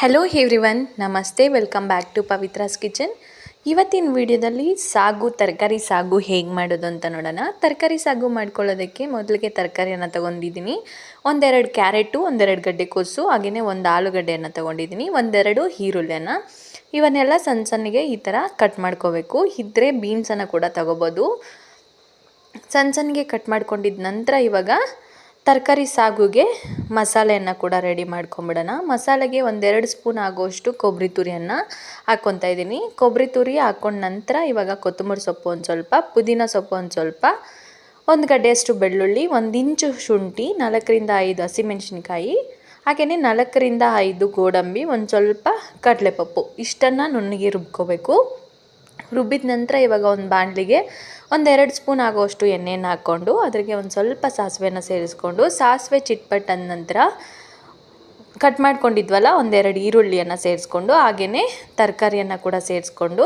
Hello everyone ನಮಸ್ತೆ welcome back to Pavithra's kitchen ಇವತ್ತಿನ ವಿಡಿಯೋದಲ್ಲಿ ಸಾಗು, ತರಕಾರಿ ಸಾಗು ಹೇಗೆ ಮಾಡೋದು ಅಂತ ನೋಡೋಣ. ತರಕಾರಿ ಸಾಗು ಮಾಡ್ಕೊಳ್ಳೋದಕ್ಕೆ ಮೊದಲಿಗೆ ತರಕಾರಿಯನ್ನು ತೊಗೊಂಡಿದ್ದೀನಿ. ಒಂದೆರಡು ಕ್ಯಾರೆಟು, ಒಂದೆರಡು ಗಡ್ಡೆಕೋಸು ಹಾಗೆಯೇ ಒಂದು ಆಲೂಗಡ್ಡೆಯನ್ನು ತೊಗೊಂಡಿದ್ದೀನಿ. ಒಂದೆರಡು ಈರುಳ್ಳಿಯನ್ನು. ಇವನ್ನೆಲ್ಲ ಸಣ್ಣ ಸಣ್ಣಗೆ ಈ ಥರ ಕಟ್ ಮಾಡ್ಕೋಬೇಕು. ಇದ್ದರೆ ಬೀನ್ಸನ್ನು ಕೂಡ ತಗೋಬೋದು. ಸಣ್ಣ ಸಣ್ಣಗೆ ಕಟ್ ಮಾಡ್ಕೊಂಡಿದ್ದ ನಂತರ ಇವಾಗ ತರಕಾರಿ ಸಾಗುಗೆ ಮಸಾಲೆಯನ್ನು ಕೂಡ ರೆಡಿ ಮಾಡ್ಕೊಂಬಿಡೋಣ. ಮಸಾಲೆಗೆ ಒಂದೆರಡು ಸ್ಪೂನ್ ಆಗೋಷ್ಟು ಕೊಬ್ಬರಿ ತುರಿಯನ್ನು ಹಾಕ್ಕೊತಾ ಇದ್ದೀನಿ. ಕೊಬ್ಬರಿ ತುರಿ ಹಾಕ್ಕೊಂಡ ನಂತರ ಇವಾಗ ಕೊತ್ತಂಬರಿ ಸೊಪ್ಪು ಒಂದು ಸ್ವಲ್ಪ, ಪುದೀನ ಸೊಪ್ಪು ಒಂದು ಸ್ವಲ್ಪ, ಒಂದು ಗಡ್ಡೆಯಷ್ಟು ಬೆಳ್ಳುಳ್ಳಿ, ಒಂದು ಇಂಚು ಶುಂಠಿ, ನಾಲ್ಕರಿಂದ ಐದು ಹಸಿಮೆಣಸಿನ್ಕಾಯಿ ಹಾಗೆಯೇ ನಾಲ್ಕರಿಂದ ಐದು ಗೋಡಂಬಿ, ಒಂದು ಸ್ವಲ್ಪ ಕಡಲೆಪಪ್ಪು. ಇಷ್ಟನ್ನು ನುಣ್ಣಗೆ ರುಬ್ಕೋಬೇಕು. ರುಬ್ಬಿದ ನಂತರ ಇವಾಗ ಒಂದು ಬಾಣಲಿಗೆ ಒಂದೆರಡು ಸ್ಪೂನ್ ಆಗೋಷ್ಟು ಎಣ್ಣೆಯನ್ನು ಹಾಕ್ಕೊಂಡು ಅದಕ್ಕೆ ಒಂದು ಸ್ವಲ್ಪ ಸಾಸಿವೆನ ಸೇರಿಸ್ಕೊಂಡು ಸಾಸಿವೆ ಚಿಟ್ಪಟ್ ಅಂದ ನಂತರ ಕಟ್ ಮಾಡ್ಕೊಂಡಿದ್ವಲ್ಲ, ಒಂದೆರಡು ಈರುಳ್ಳಿಯನ್ನು ಸೇರಿಸ್ಕೊಂಡು ಹಾಗೆಯೇ ತರಕಾರಿಯನ್ನು ಕೂಡ ಸೇರಿಸ್ಕೊಂಡು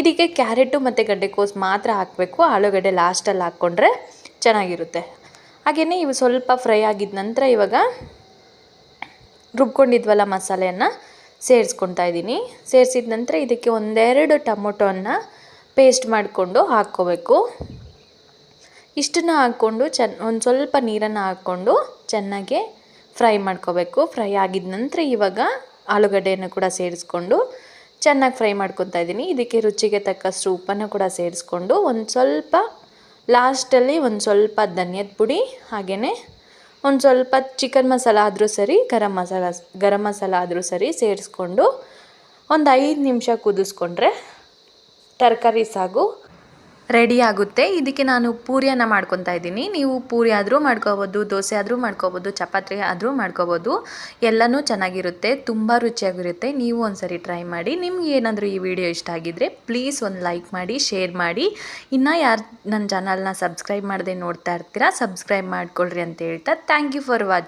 ಇದಕ್ಕೆ ಕ್ಯಾರೆಟು ಮತ್ತು ಗಡ್ಡೆಕೋಸು ಮಾತ್ರ ಹಾಕಬೇಕು. ಆಲೂಗಡ್ಡೆ ಲಾಸ್ಟಲ್ಲಿ ಹಾಕ್ಕೊಂಡ್ರೆ ಚೆನ್ನಾಗಿರುತ್ತೆ. ಹಾಗೆಯೇ ಇವು ಸ್ವಲ್ಪ ಫ್ರೈ ಆಗಿದ ನಂತರ ಇವಾಗ ರುಬ್ಕೊಂಡಿದ್ವಲ್ಲ ಮಸಾಲೆಯನ್ನು ಸೇರಿಸ್ಕೊತಾ ಇದ್ದೀನಿ. ಸೇರಿಸಿದ ನಂತರ ಇದಕ್ಕೆ ಒಂದೆರಡು ಟೊಮೊಟೊನ ಪೇಸ್ಟ್ ಮಾಡಿಕೊಂಡು ಹಾಕ್ಕೋಬೇಕು. ಇಷ್ಟನ್ನು ಹಾಕ್ಕೊಂಡು ಚೆನ್ನ, ಒಂದು ಸ್ವಲ್ಪ ನೀರನ್ನು ಹಾಕ್ಕೊಂಡು ಚೆನ್ನಾಗಿ ಫ್ರೈ ಮಾಡ್ಕೋಬೇಕು. ಫ್ರೈ ಆಗಿದ ನಂತರ ಇವಾಗ ಆಲೂಗಡ್ಡೆಯನ್ನು ಕೂಡ ಸೇರಿಸ್ಕೊಂಡು ಚೆನ್ನಾಗಿ ಫ್ರೈ ಮಾಡ್ಕೊತಾ ಇದ್ದೀನಿ. ಇದಕ್ಕೆ ರುಚಿಗೆ ತಕ್ಕಷ್ಟು ಉಪ್ಪನ್ನು ಕೂಡ ಸೇರಿಸ್ಕೊಂಡು ಒಂದು ಸ್ವಲ್ಪ ಲಾಸ್ಟಲ್ಲಿ ಒಂದು ಸ್ವಲ್ಪ ಧನಿಯದ ಪುಡಿ ಹಾಗೆಯೇ ಒಂದು ಸ್ವಲ್ಪ ಚಿಕನ್ ಮಸಾಲ ಆದರೂ ಸರಿ, ಗರಂ ಮಸಾಲ ಗರಂ ಮಸಾಲ ಆದರೂ ಸರಿ ಸೇರಿಸ್ಕೊಂಡು ಒಂದು ಐದು ನಿಮಿಷ ಕುದಿಸ್ಕೊಂಡ್ರೆ ತರಕಾರಿ ಸಾಗು. ರೆಡಿ ಆಗುತ್ತೆ. ಇದಕ್ಕೆ ನಾನು ಪೂರಿಯನ್ನು ಮಾಡ್ಕೊತಾ ಇದ್ದೀನಿ. ನೀವು ಪೂರಿ ಆದರೂ ಮಾಡ್ಕೋಬೋದು, ದೋಸೆ ಆದರೂ ಮಾಡ್ಕೋಬೋದು ಚಪಾತಿ ಆದರೂ ಮಾಡ್ಕೋಬೋದು. ಎಲ್ಲನೂ ಚೆನ್ನಾಗಿರುತ್ತೆ, ತುಂಬ ರುಚಿಯಾಗಿರುತ್ತೆ. ನೀವು ಒಂದ್ಸರಿ ಟ್ರೈ ಮಾಡಿ. ನಿಮ್ಗೆ ಏನಾದರೂ ಈ ವಿಡಿಯೋ ಇಷ್ಟ ಆಗಿದ್ದರೆ ಪ್ಲೀಸ್ ಒಂದು ಲೈಕ್ ಮಾಡಿ, ಶೇರ್ ಮಾಡಿ. ಇನ್ನು ಯಾರು ನನ್ನ ಚಾನಲ್ನ ಸಬ್ಸ್ಕ್ರೈಬ್ ಮಾಡದೆ ನೋಡ್ತಾ ಇರ್ತೀರಾ, ಸಬ್ಸ್ಕ್ರೈಬ್ ಮಾಡ್ಕೊಳ್ರಿ ಅಂತ ಹೇಳ್ತಾ ಥ್ಯಾಂಕ್ ಯು ಫಾರ್ ವಾಚಿಂಗ್